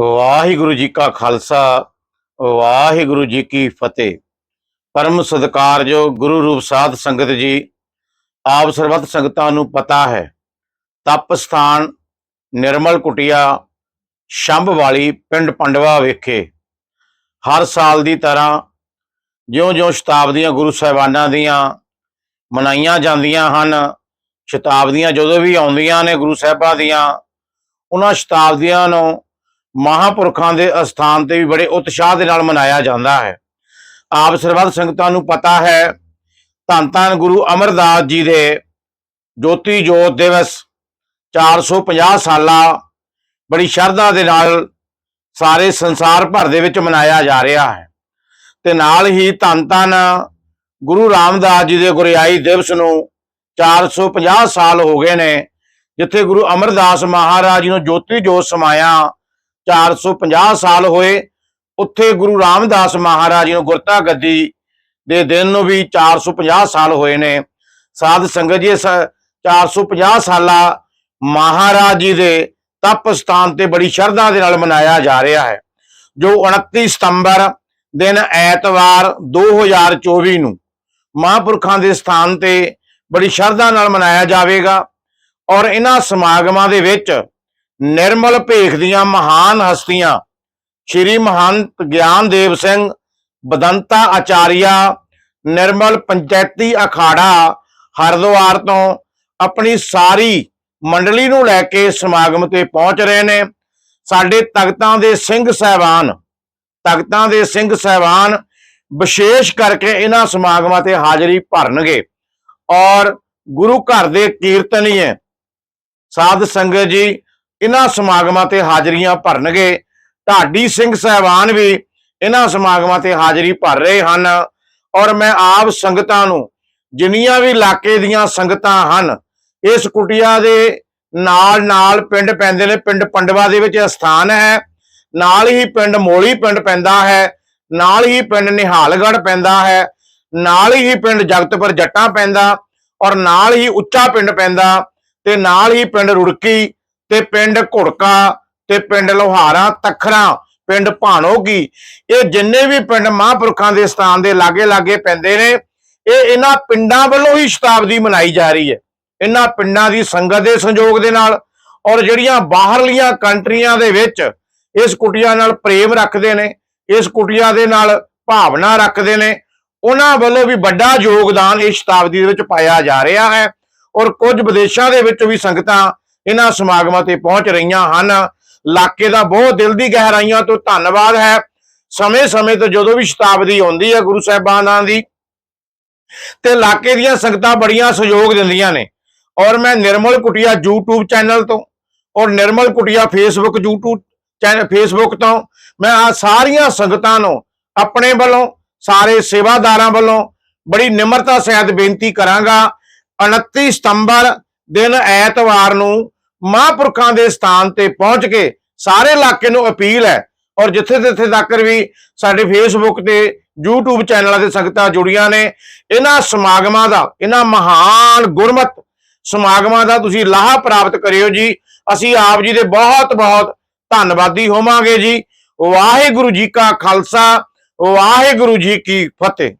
ਵਾਹਿਗੁਰੂ ਜੀ ਕਾ ਖਾਲਸਾ, ਵਾਹਿਗੁਰੂ ਜੀ ਕੀ ਫਤਿਹ। ਪਰਮ ਸਤਿਕਾਰਯੋਗ ਗੁਰੂ ਰੂਪ ਸਾਧ ਸੰਗਤ ਜੀ, ਆਪ ਸਰਬੱਤ ਸੰਗਤਾਂ ਨੂੰ ਪਤਾ ਹੈ, ਤਪ ਸਥਾਨ ਨਿਰਮਲ ਕੁਟਿਆ, ਸ਼ੰਭ ਵਾਲੀ ਪਿੰਡ ਪੰਡਵਾ ਵਿਖੇ। ਹਰ ਸਾਲ ਦੀ ਤਰ੍ਹਾਂ ਜਿਉਂ-ਜਿਉਂ ਸ਼ਤਾਬਦੀਆਂ ਗੁਰੂ ਸਾਹਿਬਾਨਾਂ ਦੀਆਂ ਮਨਾਈਆਂ ਜਾਂਦੀਆਂ ਹਨ, ਸ਼ਤਾਬਦੀਆਂ ਜਦੋਂ ਵੀ ਆਉਂਦੀਆਂ ਨੇ ਗੁਰੂ ਸਾਹਿਬਾਂ ਦੀਆਂ, ਉਹਨਾਂ ਸ਼ਤਾਬਦੀਆਂ ਨੂੰ ਮਹਾਪੁਰਖਾਂ ਦੇ ਅਸਥਾਨ ਤੇ ਵੀ ਬੜੇ ਉਤਸ਼ਾਹ ਦੇ ਨਾਲ ਮਨਾਇਆ ਜਾਂਦਾ ਹੈ। ਆਪ ਸਰਬੱਤ ਸੰਗਤਾਂ ਨੂੰ ਪਤਾ ਹੈ, ਧੰਨ ਧੰਨ ਗੁਰੂ ਅਮਰਦਾਸ ਜੀ ਦੇ ਜੋਤੀ ਜੋਤ ਦਿਵਸ 450 ਸਾਲਾ ਬੜੀ ਸ਼ਰਧਾ ਦੇ ਨਾਲ ਸਾਰੇ ਸੰਸਾਰ ਭਰ ਦੇ ਵਿੱਚ ਮਨਾਇਆ ਜਾ ਰਿਹਾ ਹੈ। ਤੇ ਨਾਲ ਹੀ ਧੰਨ ਧੰਨ ਗੁਰੂ ਰਾਮਦਾਸ ਜੀ ਦੇ ਗੁਰਿਆਈ ਦਿਵਸ ਨੂੰ 450 ਸਾਲ ਹੋ ਗਏ ਨੇ, ਜਿੱਥੇ ਗੁਰੂ ਅਮਰਦਾਸ ਮਹਾਰਾਜ ਜੀ ਨੂੰ ਜੋਤੀ ਜੋਤ ਸਮਾਇਆ 450 ਸਾਲ ਹੋਏ, ਉੱਥੇ ਗੁਰੂ ਰਾਮਦਾਸ ਮਹਾਰਾਜ ਜੀ ਨੂੰ ਗੁਰਤਾ ਗੱਦੀ ਦੇ ਦਿਨ ਨੂੰ ਵੀ 450 ਸਾਲ ਹੋਏ ਨੇ। ਸਾਧ ਸੰਗਤ ਜੀ, ਇਸ 450 ਸਾਲਾ ਮਹਾਰਾਜ ਜੀ ਦੇ ਤਪ ਸਥਾਨ ਤੇ ਬੜੀ ਸ਼ਰਧਾ ਦੇ ਨਾਲ ਮਨਾਇਆ ਜਾ ਰਿਹਾ ਹੈ, ਜੋ 29 ਸਤੰਬਰ ਦਿਨ ਐਤਵਾਰ 2024 ਨੂੰ ਮਹਾਂਪੁਰਖਾਂ ਦੇ ਸਥਾਨ ਤੇ ਬੜੀ ਸ਼ਰਧਾ ਨਾਲ ਮਨਾਇਆ ਜਾਵੇਗਾ ਔਰ ਇਹਨਾਂ ਸਮਾਗਮਾਂ ਦੇ ਵਿੱਚ ਨਿਰਮਲ ਭੇਖ ਦੀਆਂ ਮਹਾਨ ਹਸਤੀਆਂ, ਸ਼੍ਰੀ ਮਹੰਤ ਗਿਆਨਦੇਵ ਸਿੰਘ, ਬਦੰਤਾ ਆਚਾਰੀਆ, ਨਿਰਮਲ ਪੰਚਾਇਤੀ ਅਖਾੜਾ ਹਰਿਦੁਆਰ ਤੋਂ ਆਪਣੀ ਸਾਰੀ ਮੰਡਲੀ ਨੂੰ ਲੈ ਕੇ ਸਮਾਗਮ ਤੇ ਪਹੁੰਚ ਰਹੇ ਨੇ। ਸਾਡੇ ਤਖਤਾਂ ਦੇ ਸਿੰਘ ਸਹਿਬਾਨ, ਤਖਤਾਂ ਦੇ ਸਿੰਘ ਸਹਿਬਾਨ ਵਿਸ਼ੇਸ਼ ਕਰਕੇ ਇਹਨਾਂ ਸਮਾਗਮਾਂ ਤੇ ਹਾਜ਼ਰੀ ਭਰਨਗੇ ਔਰ ਗੁਰੂ ਘਰ ਦੇ ਕੀਰਤਨੀਏ, ਸਾਧ ਸੰਗਤ ਜੀ ਇਹਨਾਂ ਸਮਾਗਮਾਂ ਤੇ ਹਾਜ਼ਰੀਆਂ ਭਰਨਗੇ। ਢਾਡੀ ਸਿੰਘ ਸਹਿਬਾਨ ਵੀ ਇਹਨਾਂ ਸਮਾਗਮਾਂ ਤੇ ਹਾਜ਼ਰੀ ਭਰ ਰਹੇ ਹਨ। ਔਰ ਮੈਂ ਆਪ ਸੰਗਤਾਂ ਨੂੰ ਜਿੰਨੀਆਂ ਵੀ ਇਲਾਕੇ ਦੀਆਂ ਸੰਗਤਾਂ ਹਨ, ਇਸ ਕੁਟਿਆ ਦੇ ਨਾਲ ਨਾਲ ਪਿੰਡ ਪੈਂਦੇ ਨੇ, ਪਿੰਡ ਪੰਡਵਾ ਦੇ ਵਿੱਚ ਸਥਾਨ ਹੈ। ਨਾਲ ਹੀ ਪਿੰਡ ਮੋਲੀ ਪਿੰਡ ਪੈਂਦਾ ਹੈ, ਨਾਲ ਹੀ ਪਿੰਡ ਨਿਹਾਲਗੜ੍ਹ ਪੈਂਦਾ ਹੈ, ਨਾਲ ਹੀ ਪਿੰਡ ਜਗਤਪੁਰ ਜੱਟਾਂ ਪੈਂਦਾ ਔਰ ਨਾਲ ਹੀ ਉੱਚਾ ਪਿੰਡ ਪੈਂਦਾ ਤੇ ਨਾਲ ਹੀ ਪਿੰਡ ਰੁੜਕੀ ਤੇ ਪਿੰਡ ਘੁੜਕਾ ਤੇ ਪਿੰਡ ਲੋਹਾਰਾ, ਤਖਰਾ, ਪਿੰਡ ਭਾਣੋਗੀ, ਇਹ ਜਿੰਨੇ ਵੀ ਪਿੰਡ ਮਹਾਂਪੁਰਖਾਂ ਦੇ ਸਥਾਨ ਦੇ ਲਾਗੇ ਲਾਗੇ ਪੈਂਦੇ ਨੇ, ਇਹ ਇਹਨਾਂ ਪਿੰਡਾਂ ਵੱਲੋਂ ਹੀ ਸ਼ਤਾਬਦੀ ਮਨਾਈ ਜਾ ਰਹੀ ਹੈ। ਇਹਨਾਂ ਪਿੰਡਾਂ ਦੀ ਸੰਗਤ ਦੇ ਸੰਯੋਗ ਦੇ ਨਾਲ ਔਰ ਜਿਹੜੀਆਂ ਬਾਹਰਲੀਆਂ ਕੰਟਰੀਆਂ ਦੇ ਵਿੱਚ ਇਸ ਕੁਟੀਆ ਨਾਲ ਪ੍ਰੇਮ ਰੱਖਦੇ ਨੇ, ਇਸ ਕੁਟੀਆ ਦੇ ਨਾਲ ਭਾਵਨਾ ਰੱਖਦੇ ਨੇ, ਉਹਨਾਂ ਵੱਲੋਂ ਵੀ ਵੱਡਾ ਯੋਗਦਾਨ ਇਸ ਸ਼ਤਾਬਦੀ ਦੇ ਵਿੱਚ ਪਾਇਆ ਜਾ ਰਿਹਾ ਹੈ। ਔਰ ਕੁਝ ਵਿਦੇਸ਼ਾਂ ਦੇ ਵਿੱਚ ਵੀ ਸੰਗਤਾਂ ਇਹਨਾਂ ਸਮਾਗਮਾਂ ਤੇ ਪਹੁੰਚ ਰਹੀਆਂ ਹਨ। ਇਲਾਕੇ ਦਾ ਬਹੁਤ ਦਿਲ ਦੀ ਗਹਿਰਾਈਆਂ ਤੋਂ ਧੰਨਵਾਦ ਹੈ। ਸਮੇਂ-ਸਮੇਂ ਤੇ ਜਦੋਂ ਵੀ ਸ਼ਤਾਬਦੀ ਆਉਂਦੀ ਹੈ ਗੁਰੂ ਸਾਹਿਬਾਨਾਂ ਦੀ, ਤੇ ਇਲਾਕੇ ਦੀਆਂ ਸੰਗਤਾਂ ਬੜੀਆਂ ਸਹਿਯੋਗ ਦਿੰਦੀਆਂ ਨੇ। ਔਰ ਮੈਂ ਨਿਰਮਲ ਕੁਟਿਆ YouTube ਚੈਨਲ ਤੋਂ, ਔਰ Nirmal Kutiya Facebook YouTube channel Facebook ਤੋਂ, ਮੈਂ ਆ ਸਾਰੀਆਂ ਸੰਗਤਾਂ ਨੂੰ ਆਪਣੇ ਵੱਲੋਂ, ਸਾਰੇ ਸੇਵਾਦਾਰਾਂ ਵੱਲੋਂ ਬੜੀ ਨਿਮਰਤਾ ਸਹਿਤ ਬੇਨਤੀ ਕਰਾਂਗਾ। 29 ਸਤੰਬਰ ਦਿਨ ਐਤਵਾਰ ਨੂੰ ਮਹਾਂਪੁਰਖਾਂ ਦੇ ਸਥਾਨ ਤੇ ਪਹੁੰਚ ਕੇ ਸਾਰੇ ਇਲਾਕੇ ਨੂੰ ਅਪੀਲ ਹੈ। ਔਰ ਜਿੱਥੇ ਜਿੱਥੇ ਤੱਕ ਵੀ ਸਾਡੇ ਫੇਸਬੁੱਕ ਤੇ, YouTube ਚੈਨਲਾਂ ਤੇ ਸੰਗਤਾਂ ਜੁੜੀਆਂ ਨੇ, ਇਹਨਾਂ ਸਮਾਗਮਾਂ ਦਾ, ਇਹਨਾਂ ਮਹਾਨ ਗੁਰਮਤ ਸਮਾਗਮਾਂ ਦਾ ਤੁਸੀਂ ਲਾਹਾ ਪ੍ਰਾਪਤ ਕਰਿਓ ਜੀ। ਅਸੀਂ ਆਪ ਜੀ ਦੇ ਬਹੁਤ ਬਹੁਤ ਧੰਨਵਾਦੀ ਹੋਵਾਂਗੇ ਜੀ। ਵਾਹਿਗੁਰੂ ਜੀ ਕਾ ਖਾਲਸਾ, ਵਾਹਿਗੁਰੂ ਜੀ ਕੀ ਫਤਿਹ।